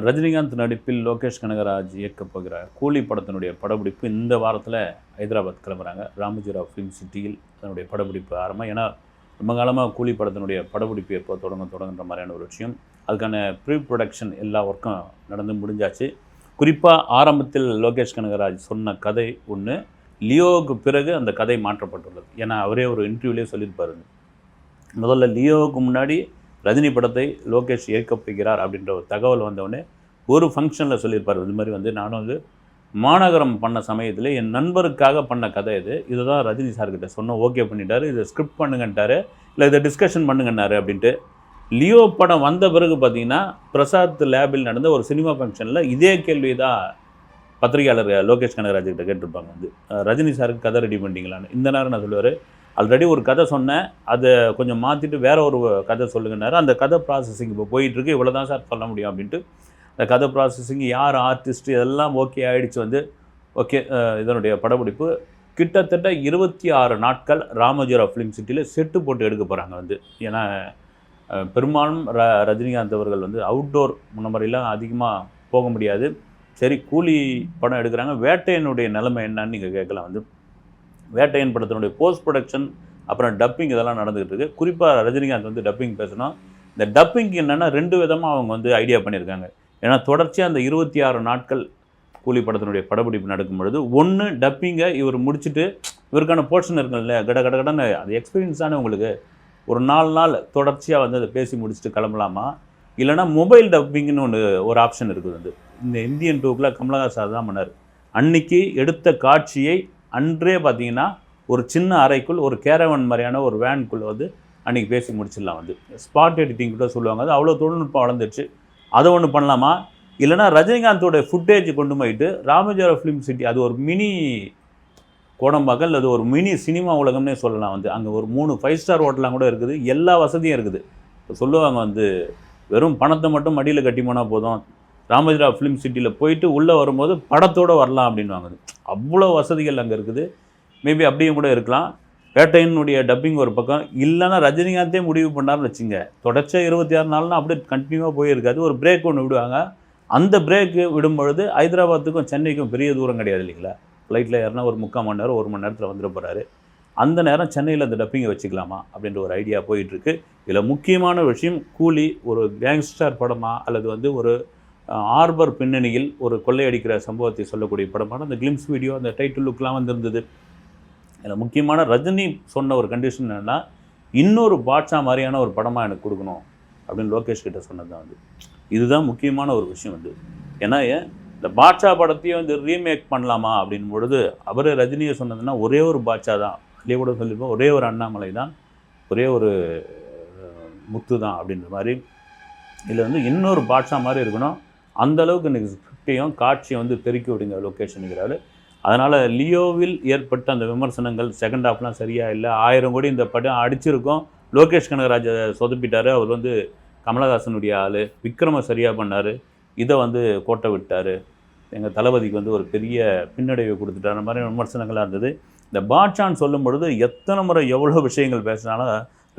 ரஜினிகாந்த் நடிப்பில் லோகேஷ் கனகராஜ் இயக்கப் போகிறார். கூலி படத்தினுடைய படப்பிடிப்பு இந்த வாரத்தில் ஹைதராபாத் கிளம்புறாங்க. ராமஜிராவ் ஃபிலிம் சிட்டியில் அதனுடைய படப்பிடிப்பு ஆரம்பம். ஏன்னா ரொம்ப காலமாக கூலி படத்தினுடைய படப்பிடிப்பு எப்போ தொடங்க தொடங்குன்ற மாதிரியான ஒரு விஷயம். அதுக்கான ப்ரீ ப்ரொடக்ஷன் எல்லா ஒர்க்கும் நடந்து முடிஞ்சாச்சு. குறிப்பாக ஆரம்பத்தில் லோகேஷ் கனகராஜ் சொன்ன கதை ஒன்று லியோவுக்கு பிறகு அந்த கதை மாற்றப்பட்டுள்ளது. ஏன்னா அவரே ஒரு இன்டர்வியூலேயே சொல்லியிருப்பாரு. முதல்ல லியோவுக்கு முன்னாடி ரஜினி படத்தை லோகேஷ் இயக்கப் போகிறார் அப்படின்ற ஒரு தகவல் வந்தவுடனே ஒரு ஃபங்க்ஷனில் சொல்லியிருப்பார். இது மாதிரி வந்து நானும் வந்து மாநகரம் பண்ண சமயத்தில் என் நண்பருக்காக பண்ண கதை இது. இதுதான் ரஜினி சார்கிட்ட சொன்னோம். ஓகே பண்ணிட்டாரு. இதை ஸ்கிரிப்ட் பண்ணுங்கன்ட்டாரு. இல்லை இதை டிஸ்கஷன் பண்ணுங்கன்னாரு அப்படின்ட்டு. லியோ படம் வந்த பிறகு பார்த்தீங்கன்னா பிரசாத் லேபில் நடந்த ஒரு சினிமா ஃபங்க்ஷனில் இதே கேள்வி தான் பத்திரிகையாளர் லோகேஷ் கனகராஜ் கிட்ட கேட்டிருப்பாங்க வந்து. ரஜினி சாருக்கு கதை ரெடி பண்ணிட்டீங்களான்னு. இந்த நேரம் நான் சொல்லுவார் ஆல்ரெடி ஒரு கதை சொன்னேன். அதை கொஞ்சம் மாற்றிட்டு வேற ஒரு கதை சொல்லுங்கன்னாரு. அந்த கதை ப்ராசஸிங் இப்போ போயிட்டுருக்கு. இவ்வளோ தான் சார் சொல்ல முடியும் அப்படின்ட்டு. அந்த கதை ப்ராசஸிங் யார் ஆர்டிஸ்ட் இதெல்லாம் ஓகே ஆகிடுச்சு வந்து. ஓகே இதனுடைய படப்பிடிப்பு. கிட்டத்தட்ட இருபத்தி ஆறு நாட்கள் ராமஜோரா ஃபிலிம் சிட்டியில் செட்டு போட்டு எடுக்க போகிறாங்க வந்து. ஏன்னா பெரும்பாலும் ர ரஜினிகாந்த் அவர்கள் வந்து அவுட்டோர் முன்னமுறையெல்லாம் அதிகமாக போக முடியாது. சரி கூலி படம் எடுக்கிறாங்க. வேட்டையனுடைய நிலைமை என்னன்னு நீங்கள் கேட்கலாம் வந்து. வேட்டையன் படத்தினுடைய போஸ்ட் ப்ரொடக்ஷன் அப்புறம் டப்பிங் இதெல்லாம் நடந்துகிட்டு இருக்கு. குறிப்பாக ரஜினிகாந்த் வந்து டப்பிங் பேசணும் இந்த டப்பிங் என்னென்னா ரெண்டு விதமாக அவங்க வந்து ஐடியா பண்ணியிருக்காங்க. ஏன்னா தொடர்ச்சியாக அந்த இருபத்தி ஆறு நாட்கள் கூலி படத்தினுடைய படப்பிடிப்பு நடக்கும் பொழுது ஒன்று டப்பிங்கை இவர் முடிச்சுட்டு இவருக்கான போர்ஷன் இருக்குல்ல கட கட கடன்னு அது எக்ஸ்பீரியன்ஸ் தானே உங்களுக்கு. ஒரு நாலு நாள் தொடர்ச்சியாக வந்து அதை பேசி முடிச்சுட்டு கிளம்பலாமா? இல்லைனா மொபைல் டப்பிங்னு ஒன்று ஒரு ஆப்ஷன் இருக்குது வந்து. இந்த இந்தியன் டூக்கில் கமலஹாசன் தான் பண்ணார். அன்னைக்கு எடுத்த காட்சியை அன்றே பார்த்தீங்கன்னா ஒரு சின்ன அறைக்குள் ஒரு கேரவன் மாதிரியான ஒரு வேனுக்குள்ளே வந்து அன்றைக்கி பேசி முடிச்சிடலாம் வந்து. ஸ்பாட் எடிட்டிங் கூட சொல்லுவாங்க. அது அவ்வளோ தொழில்நுட்பம் வளர்ந்துருச்சு. அதை ஒன்று பண்ணலாமா? இல்லைனா ரஜினிகாந்தோட ஃபுட்டேஜ் கொண்டு போயிட்டு ராமஜோர ஃபிலிம் சிட்டி அது ஒரு மினி கோடம்பாக்கல் அது ஒரு மினி சினிமா உலகம்னே சொல்லலாம் வந்து. அங்கே ஒரு மூணு ஃபைவ் ஸ்டார் ஹோட்டலாம் கூட இருக்குது. எல்லா வசதியும் இருக்குது. இப்போ சொல்லுவாங்க வந்து வெறும் பணத்தை மட்டும் மடியில் கட்டி போனால் போதும். ராமஜிரா ஃபிலிம் சிட்டியில் போயிட்டு உள்ளே வரும்போது படத்தோடு வரலாம் அப்படின்வாங்க அவ்வளோ வசதிகள் அங்கே இருக்குது. மேபி அப்படியும் கூட இருக்கலாம். வேட்டையினுடைய டப்பிங் ஒரு பக்கம். இல்லைன்னா ரஜினிகாந்தே முடிவு பண்ணார்னு வச்சுங்க. தொடர்ச்சியாக இருபத்தி ஆறு நாள்னா அப்படியே கண்டினியூவாக போயிருக்காது. ஒரு பிரேக் ஒன்று விடுவாங்க. அந்த பிரேக்கு விடும்பொழுது ஹைதராபாத்துக்கும் சென்னைக்கும் பெரிய தூரம் கிடையாது இல்லைங்களா? ஃப்ளைட்டில் ஏறினா ஒரு முக்கால் மணி நேரம் ஒரு மணி நேரத்தில் வந்துட போகிறாரு அந்த நேரம் சென்னையில் அந்த டப்பிங்கை வச்சுக்கலாமா அப்படின்ற ஒரு ஐடியா போயிட்டுருக்கு இதில் முக்கியமான விஷயம் கூலி ஒரு கேங்ஸ்டர் படமா அல்லது வந்து ஒரு ஆர்பர் பின்னணியில் ஒரு கொள்ளையடிக்கிற சம்பவத்தை சொல்லக்கூடிய படமான அந்த கிளிம்ஸ் வீடியோ அந்த டைட்டில் லுக்லாம் வந்திருந்தது. இதில் முக்கியமான ரஜினி சொன்ன ஒரு கண்டிஷன் என்னென்னா இன்னொரு பாட்ஷா மாதிரியான ஒரு படமாக எனக்கு கொடுக்கணும் அப்படின்னு லோகேஷ் கிட்ட சொன்னது தான் வந்து இதுதான் முக்கியமான ஒரு விஷயம் வந்து ஏன்னா ஏன் இந்த பாட்ஷா படத்தையும் வந்து ரீமேக் பண்ணலாமா அப்படின் பொழுது அவர் ரஜினியை சொன்னதுன்னா ஒரே ஒரு பாட்ஷா தான். அதே கூட சொல்லியிருப்போம் ஒரே ஒரு அண்ணாமலை தான் ஒரே ஒரு முத்து தான் அப்படின்ற மாதிரி. இதில் வந்து இன்னொரு பாட்ஷா மாதிரி இருக்கணும். அந்தளவுக்கு எனக்கு ஸ்கிரிப்டையும் காட்சியும் வந்து பெருக்கி விடுங்க லொக்கேஷனுங்கிறாரு. அதனால் லியோவில் ஏற்பட்ட அந்த விமர்சனங்கள் செகண்ட் ஹாஃப்லாம் சரியாக இல்லை. ஆயிரம் கோடி இந்த படம் அடிச்சிருக்கோம். லோகேஷ் கனகராஜை சொதப்பிட்டார். அவர் வந்து கமலஹாசனுடைய ஆள். விக்ரம சரியாக பண்ணார். இதை வந்து கோட்டை விட்டார். எங்கள் தளபதிக்கு வந்து ஒரு பெரிய பின்னடைவை கொடுத்துட்டார். மாதிரி விமர்சனங்களாக இருந்தது. இந்த பாட்ஷான்னு சொல்லும் பொழுது எத்தனை முறை எவ்வளோ விஷயங்கள் பேசினாலும்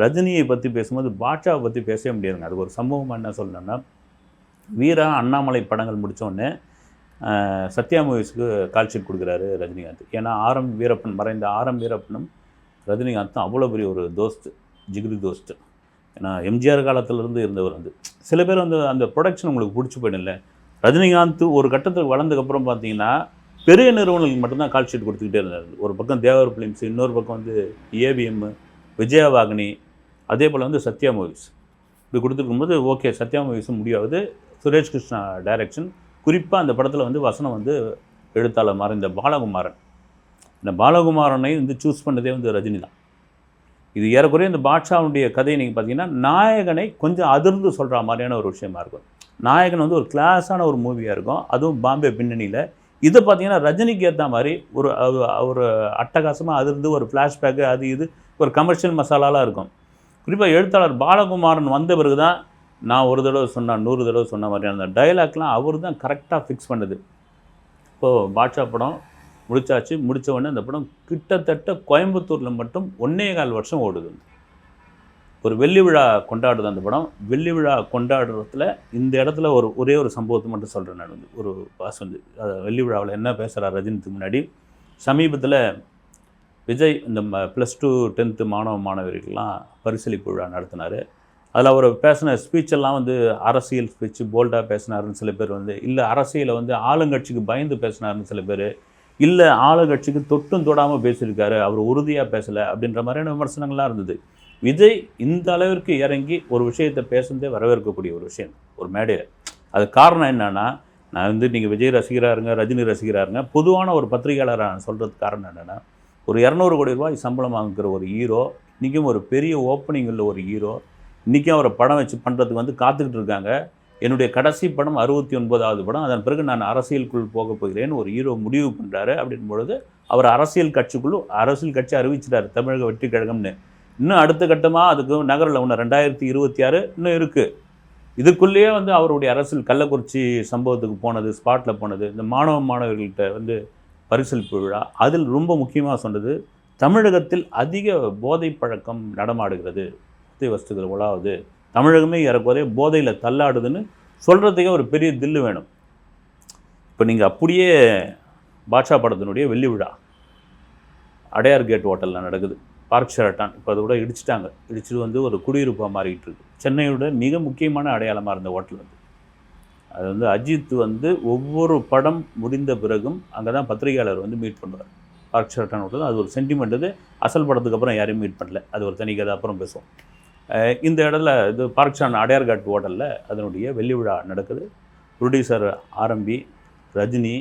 ரஜினியை பற்றி பேசும்போது பாட்ஷாவை பற்றி பேசவே முடியாதுங்க. அது ஒரு சம்பவமாக என்ன சொல்லணும்னா வீரா அண்ணாமலை படங்கள் முடித்தோடனே சத்யா மூவிஸ்க்கு கால்ஷீட் கொடுக்குறாரு ரஜினிகாந்த். ஏன்னா ஆரம் வீரப்பன் மறைந்த ஆரம் வீரப்பனும் ரஜினிகாந்தும் அவ்வளோ பெரிய ஒரு தோஸ்து ஜிகிரி தோஸ்ட்டு ஏன்னா எம்ஜிஆர் காலத்திலேருந்து இருந்தவர் வந்து. சில பேர் வந்து அந்த ப்ரொடக்ஷன் உங்களுக்கு பிடிச்சி போயிடல ரஜினிகாந்த் ஒரு கட்டத்துக்கு வளர்ந்ததுக்கப்புறம் பார்த்தீங்கன்னா பெரிய நிறுவனங்களுக்கு மட்டும்தான் கால்ஷீட் கொடுத்துக்கிட்டே இருந்தார். ஒரு பக்கம் தேவர் ஃபிலிம்ஸ் இன்னொரு பக்கம் வந்து ஏவிஎம் விஜயவாகினி அதே போல் வந்து சத்யா மூவிஸ். இப்படி கொடுத்துருக்கும்போது ஓகே சத்யா மூவிஸும் முடியாது சுரேஷ் கிருஷ்ணா டைரக்ஷன் குறிப்பாக அந்த படத்தில் வந்து வசனம் வந்து எழுத்தாளர் மாற இந்த பாலகுமாரன். இந்த பாலகுமாரனை வந்து சூஸ் பண்ணதே வந்து ரஜினி தான். இது ஏறக்குறைய இந்த பாட்ஷாவுடைய கதையை நீங்கள் பார்த்தீங்கன்னா நாயகனை கொஞ்சம் அதிர்ந்து சொல்கிற மாதிரியான ஒரு விஷயமா இருக்கும். நாயகன் வந்து ஒரு கிளாஸான ஒரு மூவியாக இருக்கும். அதுவும் பாம்பே பின்னணியில். இதை பார்த்தீங்கன்னா ரஜினிக்கு ஏற்ற மாதிரி ஒரு ஒரு அட்டகாசமாக அதிர்ந்து ஒரு ஃப்ளாஷ்பேக்கு அது இது ஒரு கமர்ஷியல் மசாலாலாம் இருக்கும். குறிப்பாக எழுத்தாளர் பாலகுமாரன் வந்த பிறகு தான் நான் ஒரு தடவை சொன்னால் நூறு தடவை சொன்ன மாதிரியான அந்த டைலாக்லாம் அவர் தான் கரெக்டாக ஃபிக்ஸ் பண்ணுது. இப்போது பாட்ஷா படம் முடிச்சாச்சு முடித்த உடனே அந்த படம் கிட்டத்தட்ட கோயம்புத்தூரில் மட்டும் ஒன்னே கால் வருஷம் ஓடுது. ஒரு வெள்ளி விழா கொண்டாடுது அந்த படம். வெள்ளி விழா கொண்டாடுறதுல இந்த இடத்துல ஒரு ஒரே ஒரு சம்பவத்தை மட்டும் சொல்கிறேன் நான் வந்து. ஒரு பாஸ் வந்து வெள்ளி விழாவில் என்ன பேசுகிறார் ரஜினிக்கு முன்னாடி சமீபத்தில் விஜய் இந்த ப்ளஸ் டூ டென்த்து மாணவ மாணவர்களுக்கெல்லாம் பரிசளிப்பு விழா நடத்தினார். அதில் அவர் பேசின ஸ்பீச்செல்லாம் வந்து அரசியல் ஸ்பீச் போல்டாக பேசினாருன்னு சில பேர் வந்து இல்லை அரசியலை வந்து ஆளுங்கட்சிக்கு பயந்து பேசினாருன்னு சில பேர் இல்லை ஆளுங்கட்சிக்கு தொட்டும் தொடாமல் பேசியிருக்காரு அவர் உறுதியாக பேசலை அப்படின்ற மாதிரியான விமர்சனங்கள்லாம் இருந்தது. விஜய் இந்த அளவிற்கு இறங்கி ஒரு விஷயத்தை பேசுனதே வரவேற்கக்கூடிய ஒரு விஷயம் ஒரு மேடையில். அது காரணம் என்னென்னா நான் வந்து நீங்கள் விஜய் ரசிகராருங்க ரஜினி ரசிகராருங்க பொதுவான ஒரு பத்திரிகையாளராக நான் சொல்கிறதுக்கு காரணம் என்னென்னா ஒரு இரநூறு கோடி ரூபாய் சம்பளம் வாங்குகிற ஒரு ஹீரோ இன்றைக்கும் ஒரு பெரிய ஓப்பனிங் உள்ள ஒரு ஹீரோ இன்றைக்கும் அவரை படம் வச்சு பண்ணுறதுக்கு வந்து காத்துக்கிட்டு இருக்காங்க. என்னுடைய கடைசி படம் அறுபத்தி ஒன்பதாவது படம். அதன் பிறகு நான் அரசியலுக்குள் போக போகிறேன்னு ஒரு ஹீரோ முடிவு பண்ணுறாரு அப்படின் பொழுது அவர் அரசியல் கட்சிக்குள்ளே அரசியல் கட்சி அறிவிச்சிட்டார் தமிழக வெற்றி கழகம்னு. இன்னும் அடுத்த கட்டமாக அதுக்கு நகரில் ஒன்று ரெண்டாயிரத்தி இருபத்தி ஆறு இன்னும் இருக்குது இதுக்குள்ளேயே வந்து அவருடைய அரசியல் கள்ளக்குறிச்சி சம்பவத்துக்கு போனது ஸ்பாட்டில் போனது இந்த மாணவ மாணவர்கள்ட்ட வந்து பரிசளிப்பு விழா அதில் ரொம்ப முக்கியமாக சொன்னது தமிழகத்தில் அதிக போதை பழக்கம் நடமாடுகிறது. போதை வஸ்துகள் உலாவுது. தமிழகமே ஏறக்குறைய போதையில் தள்ளாடுதுன்னு சொல்கிறதுக்கே ஒரு பெரிய தில்லு வேணும். இப்போ நீங்கள் அப்படியே பாட்ஷா படத்தினுடைய வெள்ளி விழா அடையார் கேட் ஹோட்டலில் நடக்குது. பார்க் ஷெரட்டான் இப்போ அதை கூட இடிச்சிட்டாங்க. இடிச்சிட்டு வந்து ஒரு குடியிருப்பாக மாறிக்கிட்டு இருக்கு. சென்னையோட மிக முக்கியமான அடையாளமாக இருந்த ஹோட்டல் வந்து அது வந்து அஜித் வந்து ஒவ்வொரு படம் முடிந்த பிறகும் அங்கே தான் பத்திரிகையாளர் வந்து மீட் பண்ணுவார். பார்க் ஷெரட்டான் ஹோட்டல் அது ஒரு சென்டிமெண்ட் அது அசல் படத்துக்கு அப்புறம் யாரையும் மீட் பண்ணல. அது ஒரு தனி கதை அப்புறம் பேசுவோம். இந்த இடத்துல இது பார்க்ஷான் அடையார்காட் ஹோட்டலில் அதனுடைய வெள்ளி விழா நடக்குது. ப்ரொடியூசர் ஆரம்பி ரஜினி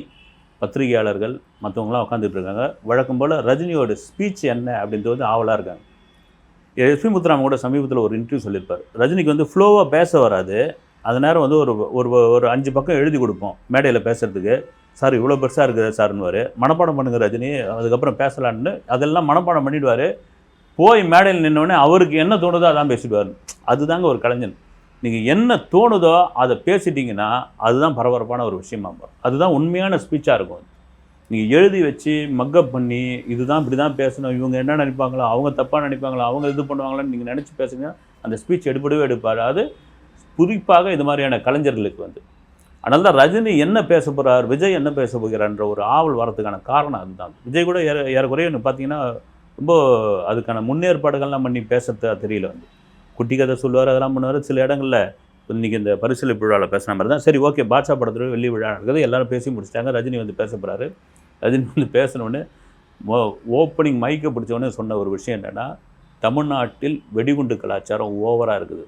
பத்திரிகையாளர்கள் மற்றவங்களாம் உட்காந்துட்டு இருக்காங்க. வழக்கம் போல் ரஜினியோட ஸ்பீச் என்ன அப்படின்றது வந்து ஆவலாக இருக்காங்க. எஸ்பி முத்துராமன் கூட சமீபத்தில் ஒரு இன்டர்வியூ சொல்லியிருப்பார். ரஜினிக்கு வந்து ஃப்ளோவாக பேச வராது. அது நேரம் வந்து ஒரு ஒரு ஒரு அஞ்சு பக்கம் எழுதி கொடுப்போம் மேடையில் பேசுகிறதுக்கு சார் இவ்வளோ பெருசாக இருக்குது சார்னுவார் மனப்பாடம் பண்ணுங்க ரஜினி. அதுக்கப்புறம் பேசலான்னு. அதெல்லாம் மனப்பாடம் பண்ணிவிடுவார் போய் மேடையில் நின்னோடனே அவருக்கு என்ன தோணுதோ அதான் பேசிடுவார். அதுதாங்க ஒரு கலைஞன். நீங்கள் என்ன தோணுதோ அதை பேசிட்டீங்கன்னா அதுதான் பரபரப்பான ஒரு விஷயமா வரும் அதுதான் உண்மையான ஸ்பீச்சாக இருக்கும். நீங்கள் எழுதி வச்சு மக்கப் பண்ணி இதுதான் இப்படி தான் பேசணும். இவங்க என்ன நினைப்பாங்களோ அவங்க தப்பாக நினைப்பாங்களோ அவங்க இது பண்ணுவாங்களான்னு நீங்கள் நினச்சி பேசுங்க. அந்த ஸ்பீச் எடுப்படவே எடுப்பார். அது குறிப்பாக இது மாதிரியான கலைஞர்களுக்கு வந்து. அதனால தான் ரஜினி என்ன பேச போகிறார் விஜய் என்ன பேச போகிறார்ன்ற ஒரு ஆவல் வரதுக்கான காரணம் அதுதான். விஜய் கூட ஏற ஏறக்குறைய பார்த்தீங்கன்னா ரொம்ப அதுக்கான முன்னேற்பாடுகள்லாம் பண்ணி பேசுறதா தெரியல வந்து. குட்டி கதை சொல்லுவார் அதெல்லாம் பண்ணுவார். சில இடங்களில் இன்றைக்கி இந்த பரிசீலிப்பு விழாவில் பேசுன மாதிரி தான். சரி ஓகே பாட்சா படத்தில் வெள்ளி விழா நடக்குது. எல்லோரும் பேசி முடிச்சிட்டாங்க. ரஜினி வந்து பேச போகிறாரு ரஜினி வந்து பேசினோடனே ஓப்பனிங் மைக்கை பிடிச்சோடனே சொன்ன ஒரு விஷயம் என்னென்னா தமிழ்நாட்டில் வெடிகுண்டு கலாச்சாரம் ஓவராக இருக்குது.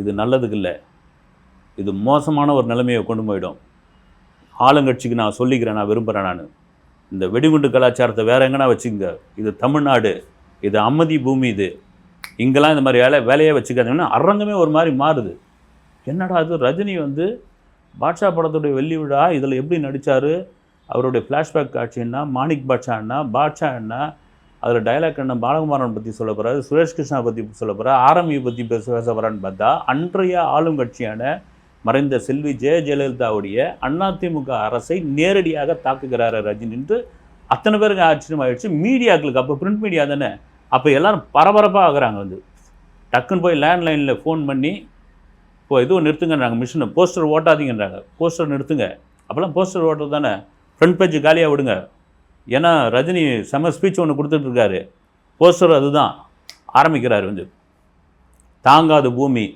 இது நல்லதுக்கு இல்லை. இது மோசமான ஒரு நிலைமையை கொண்டு போயிடும். ஆளுங்கட்சிக்கு நான் சொல்லிக்கிறேன் நான் விரும்புகிறேன் நான். இந்த வெடிகுண்டு கலாச்சாரத்தை வேற எங்கன்னா வச்சுங்க. இது தமிழ்நாடு இது அம்மதி பூமி இது. இங்கெல்லாம் இந்த மாதிரி வேலை வேலையே வச்சுக்காதீங்கன்னா அரங்கமே ஒரு மாதிரி மாறுது. என்னடா அது ரஜினி வந்து பாட்ஷா படத்துடைய வெள்ளி விழா இதில் எப்படி நடித்தார் அவருடைய ஃப்ளாஷ்பேக் காட்சி என்ன? மாணிக் பாட்ஷா என்ன? பாட்ஷா என்ன? அதில் டைலாக் என்ன? பாலகுமாரன் பற்றி சொல்ல போகிறாரு சுரேஷ் கிருஷ்ணா பற்றி சொல்ல போகிறார் ஆரம்பியை பற்றி பேச பேச போகிறான்னு பார்த்தா அன்றைய ஆளும் கட்சியான மறைந்த செல்வி ஜெய ஜெயலலிதாவுடைய அதிமுக அரசை நேரடியாக தாக்குகிறாரு ரஜினின்ட்டு அத்தனை பேருக்கு ஆச்சரியமாயிடுச்சு மீடியாக்களுக்கு அப்போ பிரிண்ட் மீடியா தானே? அப்போ எல்லாரும் பரபரப்பாக ஆகுறாங்க வந்து. டக்குன்னு போய் லேண்ட்லைனில் ஃபோன் பண்ணி இப்போ எதுவும் நிறுத்துங்கன்றாங்க மிஷினை போஸ்டர் ஓட்டாதீங்கன்றாங்க. போஸ்டர் நிறுத்துங்க. அப்போல்லாம் போஸ்டர் ஓட்டுறது தானே? ஃப்ரண்ட் பேஜ் காலியாக விடுங்க. ஏன்னா ரஜினி செம ஸ்பீச் ஒன்று கொடுத்துட்ருக்காரு போஸ்டர் அதுதான். ஆரம்பிக்கிறார் வந்து. தாங்காத பூமி.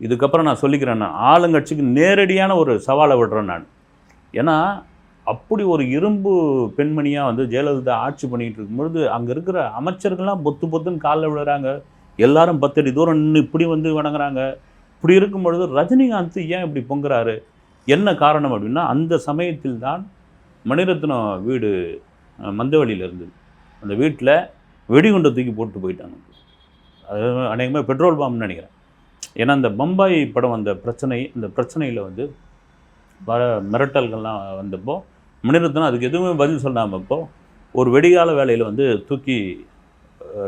இதுக்கப்புறம் நான் சொல்லிக்கிறேன் நான் ஆளுங்கட்சிக்கு நேரடியான ஒரு சவாலை விடுறேன் நான். ஏன்னா அப்படி ஒரு இரும்பு பெண்மணியாக வந்து ஜெயலலிதா ஆட்சி பண்ணிகிட்டு இருக்கும்பொழுது அங்கே இருக்கிற அமைச்சர்கள்லாம் பொத்து பொத்துன்னு காலில் விழுறாங்க. எல்லாரும் பத்தடி தூரம் நின்று இப்படி வந்து வணங்குறாங்க. இப்படி இருக்கும் பொழுது ரஜினிகாந்த் ஏன் இப்படி பொங்குறாரு? என்ன காரணம் அப்படின்னா அந்த சமயத்தில் தான் மணிரத்னம் வீடு மந்தவெளியில் இருந்தது. அந்த வீட்டில் வெடிகுண்டை தூக்கி போட்டு போயிட்டாங்க. அது அநேகமாக பெட்ரோல் பாம்னு நினைக்கிறேன். ஏன்னா அந்த பம்பாய் படம் வந்த பிரச்சனை இந்த பிரச்சனையில் வந்து வர மிரட்டல்கள்லாம் வந்தப்போ மணிரத்னம் அதுக்கு எதுவுமே பதில் சொல்லாமல் இப்போ ஒரு வெடிகால வேலையில் வந்து தூக்கி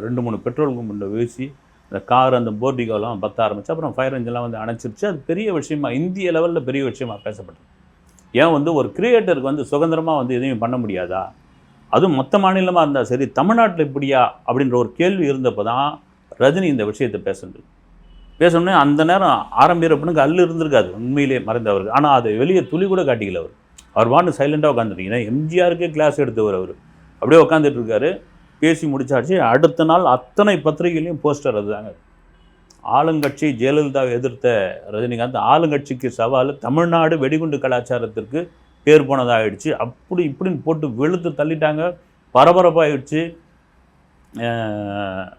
ரெண்டு மூணு பெட்ரோல் கும்பை வீசி அந்த கார் அந்த போர்டிகோலாம் பற்ற ஆரம்பிச்சு அப்புறம் ஃபயர் என்ஜின்லாம் வந்து அணைச்சிருச்சு. அது பெரிய விஷயமா இந்திய லெவலில் பெரிய விஷயமா பேசப்பட்டது. ஏன் வந்து ஒரு கிரியேட்டருக்கு வந்து சுதந்திரமாக வந்து எதையும் பண்ண முடியாதா? அதுவும் மொத்த மாநிலமாக இருந்தால் சரி தமிழ்நாட்டில் இப்படியா? அப்படின்ற ஒரு கேள்வி இருந்தப்போ தான் ரஜினி இந்த விஷயத்தை பேசுனது. பேசணுன்னே அந்த நேரம் ஆரம்பிக்கிறப்பனுக்கு அல்லு இருந்திருக்காது உண்மையிலே மறைந்தவருக்கு ஆனால் அதை வெளியே துளி கூட காட்டிக்கல அவர். அவர் வாண்டு சைலண்டாக உட்காந்துருக்கீங்கன்னா எம்ஜிஆருக்கே கிளாஸ் எடுத்தவர் அவர். அப்படியே உட்காந்துட்டு இருக்காரு. பேசி முடிச்சாச்சு. அடுத்த நாள் அத்தனை பத்திரிகையிலையும் போஸ்டர் அதுதாங்க. ஆளுங்கட்சி ஜெயலலிதாவை எதிர்த்த ரஜினிகாந்த் ஆளுங்கட்சிக்கு சவால் தமிழ்நாடு வெடிகுண்டு கலாச்சாரத்திற்கு பேர் போனதாகிடுச்சு அப்படி இப்படின்னு போட்டு வெளுத்து தள்ளிட்டாங்க. பரபரப்பாகிடுச்சு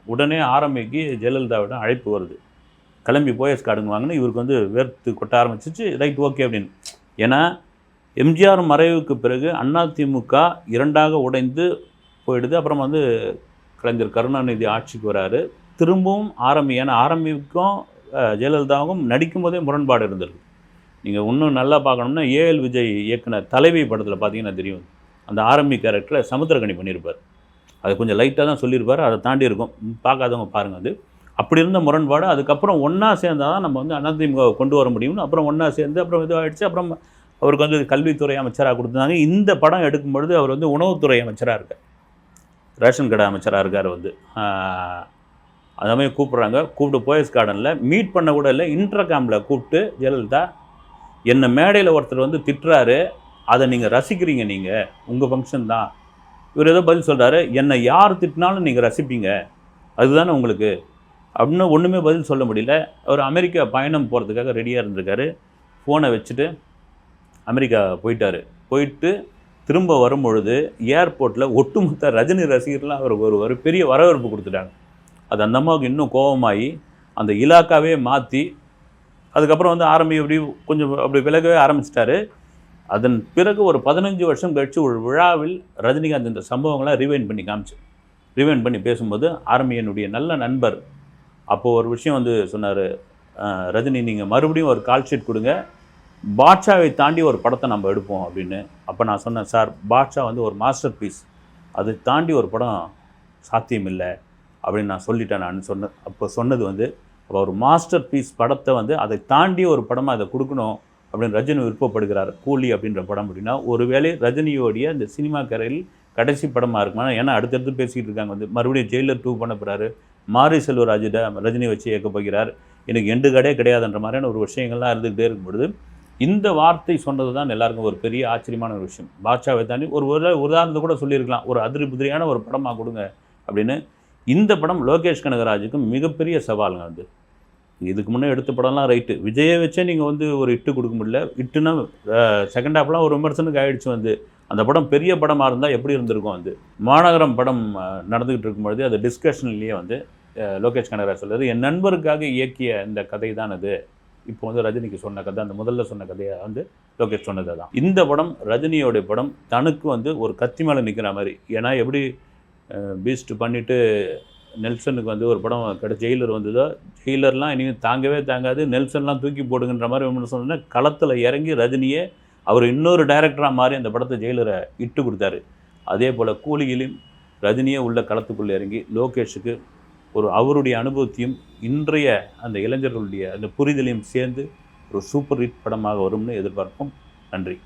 உடனே ஆரம்பிக்கு ஜெயலலிதாவிடம் அழைப்பு வருது. கிளம்பி போயஸ் கார்டுங்க வாங்கினு இவருக்கு வந்து வேர்த்து கொட்ட ஆரம்பிச்சிச்சு. ரைட் ஓகே அப்படின்னு. ஏன்னா எம்ஜிஆர் மறைவுக்கு பிறகு அதிமுக இரண்டாக உடைந்து போயிடுது. அப்புறம் வந்து கலைஞர் கருணாநிதி ஆட்சிக்கு வராரு. திரும்பவும் ஆரம்பி ஏன்னா ஆரம்பிக்கும் ஜெயலலிதாவுக்கும் நடிக்கும் போதே முரண்பாடு இருந்திருக்கு. நீங்கள் இன்னும் நல்லா பார்க்கணும்னா ஏஎல் விஜய் இயக்குனர் தலைவி படத்தில் பார்த்தீங்கன்னா தெரியும். அந்த ஆரம்பி கேரக்டரை சமுத்திரகனி பண்ணியிருப்பார் அது கொஞ்சம் லைட்டாக தான் சொல்லியிருப்பார். அதை தாண்டி இருக்கும். பார்க்காதவங்க பாருங்கள் அது. அப்படி இருந்த முரண்பாடு அதுக்கப்புறம் ஒன்றா சேர்ந்தால் தான் நம்ம வந்து அதிமுக கொண்டு வர முடியும்னு அப்புறம் ஒன்றா சேர்ந்து அப்புறம் இதுவாகிடுச்சு அப்புறம் அவருக்கு வந்து கல்வித்துறை அமைச்சராக கொடுத்தாங்க இந்த படம் எடுக்கும் பொழுது அவர் வந்து உணவுத்துறை அமைச்சராக இருக்கார். ரேஷன் கடை அமைச்சராக இருக்கார் வந்து. அந்த மாதிரி கூப்பிட்றாங்க. கூப்பிட்டு போயஸ் கார்டனில் மீட் பண்ண கூட இல்லை. இன்டர்காமில் கூப்பிட்டு ஜெயலலிதா என்னை மேடையில் ஒருத்தர் வந்து திட்டுறாரு. அதை நீங்கள் ரசிக்கிறீங்க நீங்கள் உங்கள் ஃபங்க்ஷன் தான். இவர் ஏதோ பதில் சொல்கிறாரு என்னை யார் திட்டினாலும் நீங்கள் ரசிப்பீங்க. அதுதானே உங்களுக்கு அப்படின்னு ஒன்றுமே பதில் சொல்ல முடியல. அவர் அமெரிக்கா பயணம் போகிறதுக்காக ரெடியாக இருந்திருக்காரு. ஃபோனை வச்சுட்டு அமெரிக்கா போயிட்டார். போயிட்டு திரும்ப வரும்பொழுது ஏர்போர்ட்டில் ஒட்டுமொத்த ரஜினி ரசிகர்லாம் அவர் ஒரு ஒரு பெரிய வரவேற்பு கொடுத்துட்டாங்க. அது அந்த அம்மாவுக்கு இன்னும் கோபமாகி அந்த இலாக்காவே மாற்றி அதுக்கப்புறம் வந்து ஆரம்பி அப்படி கொஞ்சம் அப்படி விலகவே ஆரம்பிச்சிட்டாரு. அதன் பிறகு ஒரு பதினஞ்சு வருஷம் கழிச்சு ஒரு விழாவில் ரஜினிகாந்த் இந்த சம்பவங்களை ரிவைண்ட் பண்ணி காமிச்சு. ரிவைன் பண்ணி பேசும்போது ஆர்மியனுடைய நல்ல நண்பர் அப்போது ஒரு விஷயம் வந்து சொன்னார் ரஜினி நீங்கள் மறுபடியும் ஒரு கால் ஷீட் கொடுங்க. பாட்ஷாவை தாண்டி ஒரு படத்தை நம்ம எடுப்போம் அப்படின்னு. அப்போ நான் சொன்னேன் சார் பாட்ஷா வந்து ஒரு மாஸ்டர் பீஸ் அதை தாண்டி ஒரு படம் சாத்தியம் இல்லை அப்படின்னு நான் சொல்லிட்டேன் நான் சொன்ன அப்போ சொன்னது வந்து அப்போ ஒரு மாஸ்டர் பீஸ் படத்தை வந்து அதை தாண்டி ஒரு படமாக அதை கொடுக்கணும் அப்படின்னு ரஜினி விருப்பப்படுகிறார் கூலி அப்படின்ற படம் அப்படின்னா ஒருவேளை ரஜினியோடைய இந்த சினிமா கரையில் கடைசி படமாக இருக்குமா ஏன்னா அடுத்தடுத்து பேசிக்கிட்டு இருக்காங்க வந்து மறுபடியும் ஜெயிலர் டூ பண்ண போகிறாரு மாரி செல்வராஜிட ரஜினி வச்சு இயக்க போகிறார். எனக்கு எண்டு கடே கிடையாதுன்ற மாதிரியான ஒரு விஷயங்கள்லாம் இருந்துகிட்டே இருக்கும் பொழுது இந்த வார்த்தை சொன்னது தான் எல்லாருக்கும் ஒரு பெரிய ஆச்சரியமான ஒரு விஷயம். பாட்ஷாவை தாண்டி ஒரு ஒரு உதாரணத்தை கூட சொல்லியிருக்கலாம். ஒரு அதிரி புதிரியான ஒரு படமாக கொடுங்க அப்படின்னு. இந்த படம் லோகேஷ் கனகராஜுக்கு மிகப்பெரிய சவாலுங்க அது. இதுக்கு முன்னே எடுத்த படம்லாம் ரைட்டு. விஜயை வச்சே நீங்கள் வந்து ஒரு இட்டு கொடுக்க முடியல. இட்டுனா செகண்ட் ஹாஃப்லாம் ஒரு விமர்சனுக்கு ஆகிடுச்சு வந்து. அந்த படம் பெரிய படமாக இருந்தால் எப்படி இருந்திருக்கும் வந்து மாநகரம் படம் நடந்துக்கிட்டு இருக்கும்பொழுது அது டிஸ்கஷன்லேயே வந்து லோகேஷ் கனகராஜ் சொல்றாரு என் நண்பருக்காக இயக்கிய இந்த கதை தான் அது. இப்போ வந்து ரஜினிக்கு சொன்ன கதை அந்த முதல்ல சொன்ன கதையை வந்து லோகேஷ் சொன்னது தான் இந்த படம் ரஜினியோட படம் தனக்கு வந்து ஒரு கத்தி மேலே நிற்கிற மாதிரி. ஏன்னா எப்படி பீஸ்ட் பண்ணிவிட்டு நெல்சனுக்கு வந்து ஒரு படம் கிட்ட ஜெயிலர் வந்ததோ ஜெயிலர்லாம் இனிமேல் தாங்கவே தாங்காது நெல்சன்லாம் தூக்கி போடுங்கன்ற மாதிரி ஒன்று சொன்னோன்னா களத்தில் இறங்கி ரஜினியே அவர் இன்னொரு டைரக்டராக மாறி அந்த படத்தை ஜெயிலரை இட்டு கொடுத்தாரு. அதே போல் கூலியிலும் ரஜினியே உள்ள களத்துக்குள்ளே இறங்கி லோகேஷுக்கு ஒரு அவருடைய அனுபவத்தையும் இன்றைய அந்த இளைஞர்களுடைய அந்த புரிதலையும் சேர்ந்து ஒரு சூப்பர் ஹிட் படமாக வரும்னு எதிர்பார்ப்போம். நன்றி.